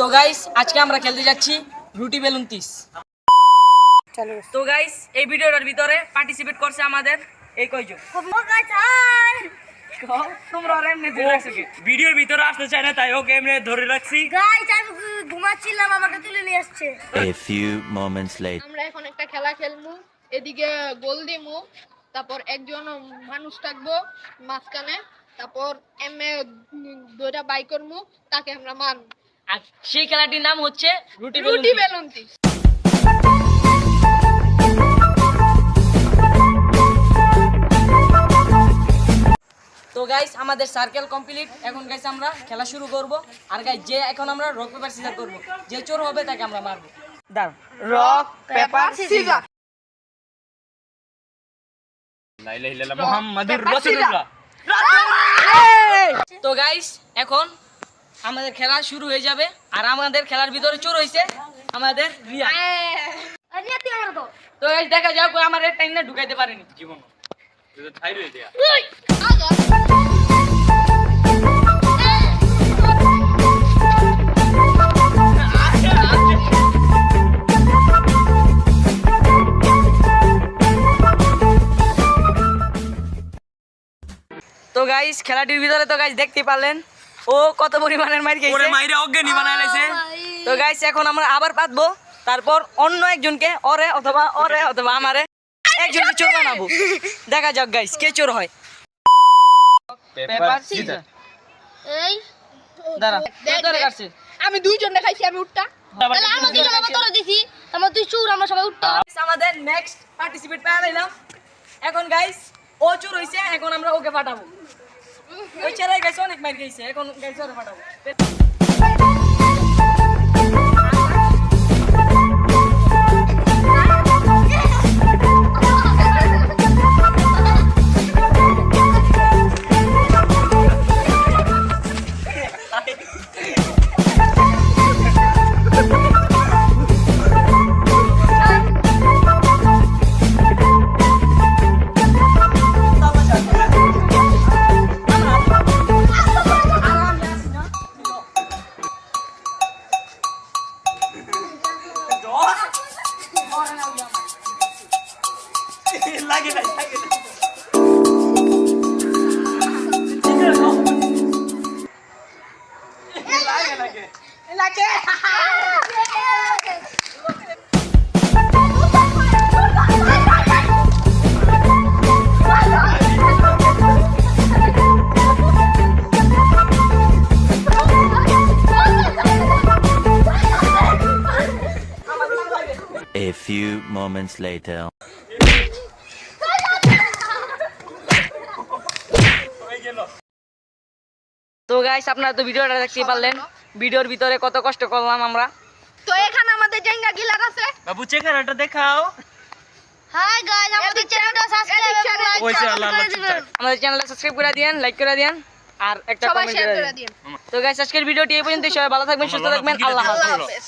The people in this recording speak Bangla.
তো গাইস আজকে আমরা খেলতে যাচ্ছি রুটি বেলুন তিস। তো গাইস এই ভিডিওটার ভিতরে পার্টিসিপেট করছে আমাদের এই কয়জন? তোমরা আর এমনি ধরে রাখছো কি? ভিডিওর ভিতরে আসতে চায় না তাই ওকে এমনি ধরে রাখছি। গাইস আমি ঘুমাচ্ছিলাম আমাকে তুলে নিয়ে আসছে. আমরা এখন একটা খেলা খেলব এদিকে গোল দিমু তারপর একজন মানুষ থাকব মাঝখানে তারপর এমে দুইটা বাই করব তাকে আমরা মারবো আর সেই খেলাটির নাম হচ্ছে রুটি রুটি। বেলুনতি তো গাইস আমাদের সার্কেল কমপ্লিট এখন গাইস আমরা খেলা শুরু করব। আর গাইস যে এখন আমরা রক পেপার সিজার করব। যে চোর হবে তাকে আমরা মারবো। দাঁড় রক পেপার সিজার মোহাম্মদুর রাসূলুল্লাহ। তো গাইস এখন আমাদের খেলা শুরু হয়ে যাবে আর আমাদের খেলার ভিতরে চোর হয়েছে আমাদের রিয়া। তো গাইস দেখা যাক আমার টাইম না ঢুকাইতে পারেনি। জীবন তো গাইস খেলাটির ভিতরে তো গাইস দেখতে পারলেন। ও কত পরিমাণের মার ওরে খেয়েছে? মাইরে অজ্ঞানী বানায় লাইছে। তো গাইস এখন আমরা আবার পাতবো। তারপর অন্য একজনকে ওরে অথবা ওরে অথবা আমারে একজনকে চোর বানাবো। দেখা যাক গাইস কে চোর হয়। পেপার সিজার এই দাঁড়া ধরে। কাটছে আমি দুইজন দেখাইছি আমি উঠটা। তাহলে আমার দুজন আমার তোরা দিছি। আমার তুই চোর আমরা সবাই Guys, আমাদের নেক্সট পার্টিসিপেট পেয়ে এখন গাইস ও চোর হইছে এখন আমরা ওকে পাঠাবো। ওই ছেড়াই গাইছে অনেক মার খেয়েছে এখন গাইছে আর পাঠাবো লাগে না লাগে না লাগে লাগে। Few moments later. তো গাইস আপনারা তো ভিডিওটা দেখতে পারলেন। ভিডিওর ভিতরে কত কষ্ট করলাম আমরা। তো এখানে আমাদের জেঙ্গা গিলার আছে। বাবু চেহারাটা দেখাও। হাই গাইস আমাদের চ্যানেলটা সাবস্ক্রাইব করে দিবেন। আমাদের চ্যানেলটা সাবস্ক্রাইব করে দিয়েন লাইক করে দিয়েন আর একটা কমেন্ট করে দিন দিন। তো গাইস আজকের ভিডিওটি এই পর্যন্ত সবাই ভালো থাকবেন সুস্থ থাকবেন। আল্লাহ হাফেজ।